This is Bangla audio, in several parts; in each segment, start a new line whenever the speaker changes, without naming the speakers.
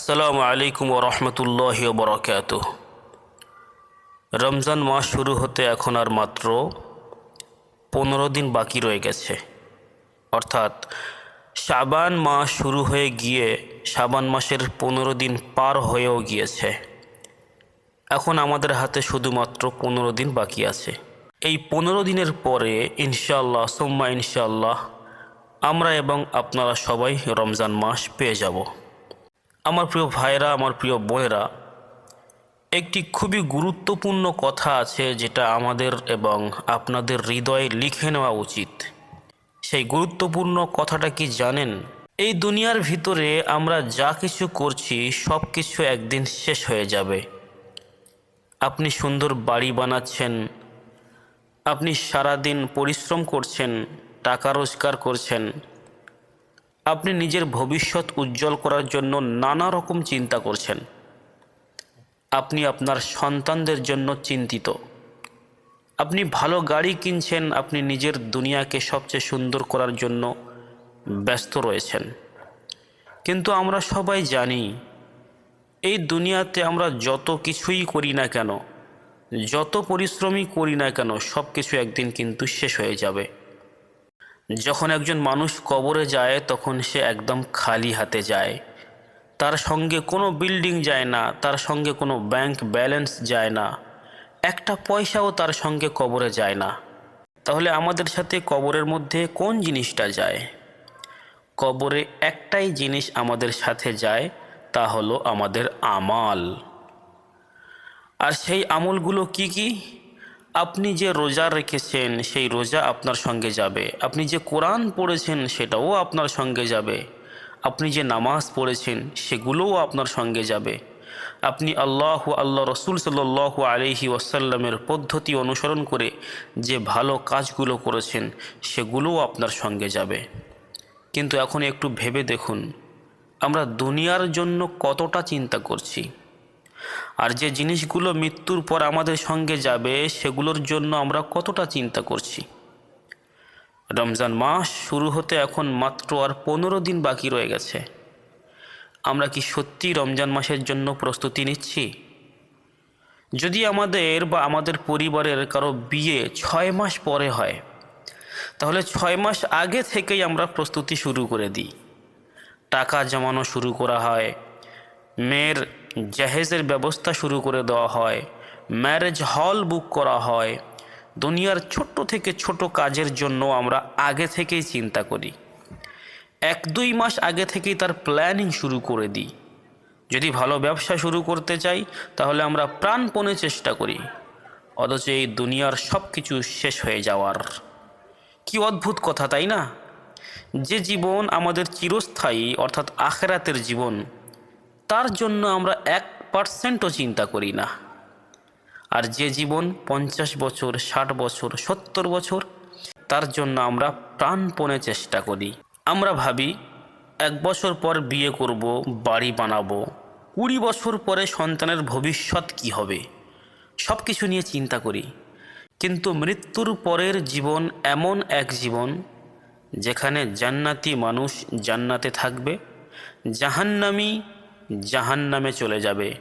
আসসালামু আলাইকুম রহমতুল্লাহ বরকাত রমজান মাস শুরু হতে এখন আর মাত্র পনেরো দিন বাকি রয়ে গেছে। অর্থাৎ শাবান মাস শুরু হয়ে গিয়ে শাবান মাসের পনেরো দিন পার হয়েও গিয়েছে। এখন আমাদের হাতে শুধুমাত্র পনেরো দিন বাকি আছে। এই পনেরো দিনের পরে ইনশাআল্লাহ, সোম্মা ইনশাল্লাহ আমরা এবং আপনারা সবাই রমজান মাস পেয়ে যাব। আমার প্রিয় ভাইরা আমার প্রিয় বোনেরা, একটি খুবই গুরুত্বপূর্ণ কথা আছে যেটা আমাদের এবং আপনাদের হৃদয়ে লিখে নেওয়া উচিত। সেই গুরুত্বপূর্ণ কথাটা কি জানেন? এই দুনিয়ার ভিতরে আমরা যা কিছু করছি, সব কিছু একদিন শেষ হয়ে যাবে। আপনি সুন্দর বাড়ি বানাচ্ছেন, আপনি সারাদিন পরিশ্রম করছেন, টাকা রোজগার করছেন আপনি নিজের ভবিষ্যৎ উজ্জ্বল করার জন্য নানা রকম চিন্তা করছেন। আপনি আপনার সন্তানদের জন্য চিন্তিত। আপনি ভালো গাড়ি কিনছেন, আপনি নিজের দুনিয়াকে সবচেয়ে সুন্দর করার জন্য ব্যস্ত রয়েছেন। কিন্তু আমরা সবাই জানি, এই দুনিয়াতে আমরা যত কিছুই করি না কেন, যত পরিশ্রমই করি না কেন সব কিছু একদিন কিন্তু শেষ হয়ে যাবে। যখন একজন মানুষ কবরে যায়, তখন সে একদম খালি হাতে যায়। তার সঙ্গে কোনো বিল্ডিং যায় না, তার সঙ্গে কোনো ব্যাংক ব্যালেন্স যায় না। একটা পয়সাও তার সঙ্গে কবরে যায় না। তাহলে আমাদের সাথে কবরের মধ্যে কোন জিনিসটা যায়? কবরে একটাই জিনিস আমাদের সাথে যায়, তা হলো আমাদের আমাল। আর সেই আমলগুলো কি কি? আপনি যে রোজা রেখেছেন, সেই রোজা আপনার সঙ্গে যাবে। আপনি যে কোরআন পড়েছেন, সেটাও আপনার সঙ্গে যাবে। আপনি যে নামাজ পড়েছেন, সেগুলোও আপনার সঙ্গে যাবে। আপনি আল্লাহ আল্লাহ রসুল সাল্লাহ আলহি ওয়াসাল্লামের পদ্ধতি অনুসরণ করে যে ভালো কাজগুলো করেছেন, সেগুলোও আপনার সঙ্গে যাবে। কিন্তু এখন একটু ভেবে দেখুন, আমরা দুনিয়ার জন্য কতটা চিন্তা করছি। আর যে জিনিসগুলো মৃত্যুর পর আমাদের সঙ্গে যাবে, সেগুলোর জন্য আমরা কতটা চিন্তা করছি? রমজান মাস শুরু হতে এখন মাত্র আর পনেরো দিন বাকি রয়ে গেছে। আমরা কি সত্যি রমজান মাসের জন্য প্রস্তুতি নিচ্ছি? যদি আমাদের বা আমাদের পরিবারের কারও বিয়ে ছয় মাস পরে হয়, তাহলে ছয় মাস আগে থেকেই আমরা প্রস্তুতি শুরু করে দিই। টাকা জমানো শুরু করা হয়, মেয়ের জাহেজের ব্যবস্থা শুরু করে দেওয়া হয় ম্যারেজ হল বুক করা হয়। দুনিয়ার ছোট্ট থেকে ছোট কাজের জন্য আমরা আগে থেকেই চিন্তা করি। এক দুই মাস আগে থেকেই তার প্ল্যানিং শুরু করে দিই। যদি ভালো ব্যবসা শুরু করতে চাই, তাহলে আমরা প্রাণপণে চেষ্টা করি। অথচ এই দুনিয়ার সব কিছু শেষ হয়ে যাওয়ার। কি অদ্ভুত কথা, তাই না? যে জীবন আমাদের চিরস্থায়ী, অর্থাৎ আখেরাতের জীবন তার জন্য আমরা এক পার্সেন্টও চিন্তা করি না। আর যে জীবন পঞ্চাশ বছর, ষাট বছর, সত্তর বছর, তার জন্য আমরা প্রাণপণে চেষ্টা করি। আমরা ভাবি, এক বছর পর বিয়ে করব, বাড়ি বানাবো, কুড়ি বছর পরে সন্তানের ভবিষ্যৎ কি হবে? সব কিছু নিয়ে চিন্তা করি। কিন্তু মৃত্যুর পরের জীবন এমন এক জীবন, যেখানে জান্নাতি মানুষ জান্নাতে থাকবে, জাহান্নামি জাহান্নামে চলে যাবে।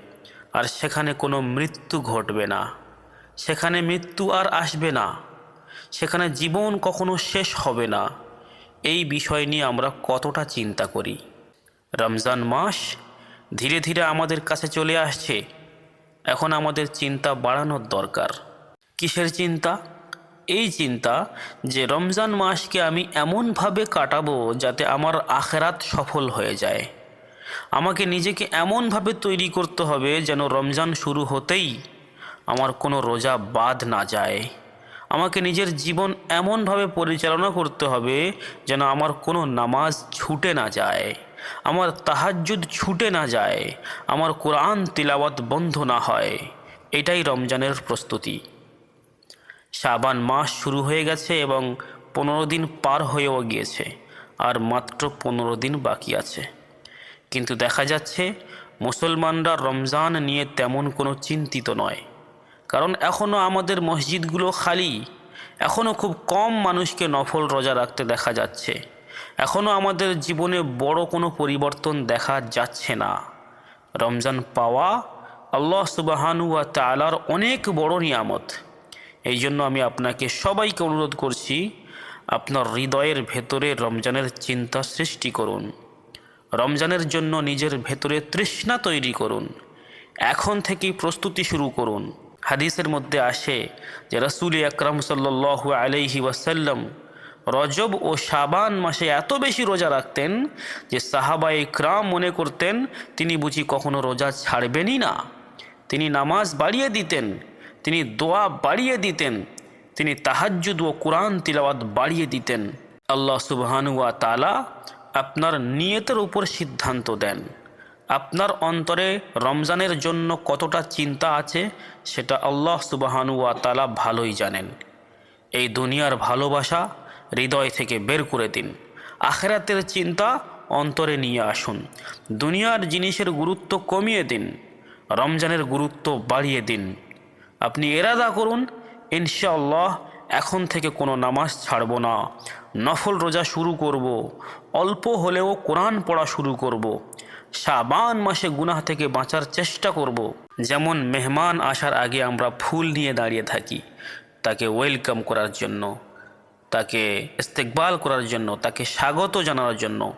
আর সেখানে কোনো মৃত্যু ঘটবে না। সেখানে মৃত্যু আর আসবে না। সেখানে জীবন কখনো শেষ হবে না। এই বিষয় নিয়ে আমরা কতটা চিন্তা করি। রমজান মাস ধীরে ধীরে আমাদের কাছে চলে আসছে। এখন আমাদের চিন্তা বাড়ানোর দরকার। কিসের চিন্তা? এই চিন্তা যে রমজান মাসকে আমি এমনভাবে কাটাবো যাতে আমার আখেরাত সফল হয়ে যায়। আমাকে নিজেকে এমনভাবে তৈরি করতে হবে যেন রমজান শুরু হতেই আমার কোনো রোজা বাদ না যায়। আমাকে নিজের জীবন এমনভাবে পরিচালনা করতে হবে যেন আমার কোনো নামাজ ছুটে না যায়, আমার তাহাজ্জুদ ছুটে না যায়, আমার কোরআন তিলাওয়াত বন্ধ না হয়। এটাই রমজানের প্রস্তুতি। শাবান মাস শুরু হয়ে গেছে এবং পনেরো দিন পার হয়েও গিয়েছে, আর মাত্র পনেরো দিন বাকি আছে। কিন্তু দেখা যাচ্ছে, মুসলমানরা রমজান নিয়ে তেমন কোনো চিন্তিত নয়। কারণ এখনও আমাদের মসজিদগুলো খালি। এখনও খুব কম মানুষকে নফল রোজা রাখতে দেখা যাচ্ছে। এখনও আমাদের জীবনে বড় কোনো পরিবর্তন দেখা যাচ্ছে না। রমজান পাওয়া আল্লাহ সুবাহানু ওয়া তালার অনেক বড় নিয়ামত। এই জন্য আমি আপনাকে সবাইকে অনুরোধ করছি, আপনার হৃদয়ের ভেতরে রমজানের চিন্তা সৃষ্টি করুন। রমজানের জন্য নিজের ভেতরে তৃষ্ণা তৈরি করুন। এখন থেকেই প্রস্তুতি শুরু করুন। হাদিসের মধ্যে আসে যে রসুল আকরাম সাল্লাহ আলাইহি ওয়াসাল্লাম রজব ও শাবান মাসে এত বেশি রোজা রাখতেন যে সাহাবা ইকরাম মনে করতেন, তিনি বুঝি কখনো রোজা ছাড়বেনই না। তিনি নামাজ বাড়িয়ে দিতেন, তিনি দোয়া বাড়িয়ে দিতেন, তিনি তাহাজ্জুদ ও কোরআন তিলাওয়াত বাড়িয়ে দিতেন। আল্লাহ সুবহানুয়া তালা আপনার নিয়তের উপর সিদ্ধান্ত দেন। আপনার অন্তরে রমজানের জন্য কতটা চিন্তা আছে, সেটা আল্লাহ সুবাহানুয়া তালা ভালোই জানেন। এই দুনিয়ার ভালোবাসা হৃদয় থেকে বের করে দিন। আখেরাতের চিন্তা অন্তরে নিয়ে আসুন। দুনিয়ার জিনিসের গুরুত্ব কমিয়ে দিন। রমজানের গুরুত্ব বাড়িয়ে দিন। আপনি এরাদা করুন, ইনশাআল্লাহ এখন থেকে কোনো নামাজ ছাড়ব না। নফল রোজা শুরু করব, অল্প হলেও কোরআন পড়া শুরু করব, শাবান মাসে গুনাহ থেকে বাঁচার চেষ্টা করব। যেমন মেহমান আসার আগে আমরা ফুল নিয়ে দাঁড়িয়ে থাকি, তাকে ওয়েলকাম করার জন্য, তাকে ইস্তেকবাল করার জন্য, তাকে স্বাগত জানানোর জন্য।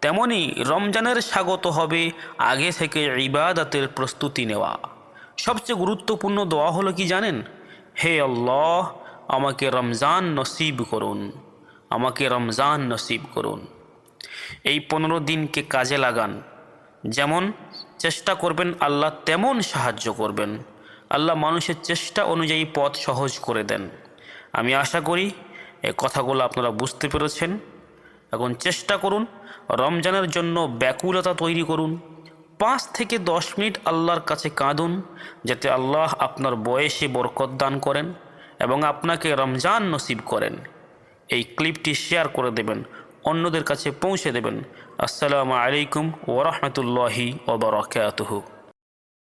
তেমনি রমজানের স্বাগত হবে আগে থেকে ইবাদতের প্রস্তুতি নেওয়া। সবচেয়ে গুরুত্বপূর্ণ দোয়া হলো কি জানেন? হে আল্লাহ, আমাকে রমজান নসিব করুন। আমাকে রমজান নসিব করুন। এই পনেরো দিনকে কাজে লাগান। যেমন চেষ্টা করবেন আল্লাহ তেমন সাহায্য করবেন। আল্লাহ মানুষের চেষ্টা অনুযায়ী পথ সহজ করে দেন। আমি আশা করি এই কথাগুলো আপনারা বুঝতে পেরেছেন। এখন চেষ্টা করুন রমজানের জন্য ব্যাকুলতা তৈরি করুন। পাঁচ থেকে দশ মিনিট আল্লাহর কাছে কাঁদুন, যাতে আল্লাহ আপনার বয়সে বরকত দান করেন এবং আপনাকে রমজান নসিব করেন। এই ক্লিপটি শেয়ার করে দেবেন অন্যদের কাছে পৌঁছে দেবেন। আসসালামু আলাইকুম ওরহমতুল্লাহি ওবরাকাতুহু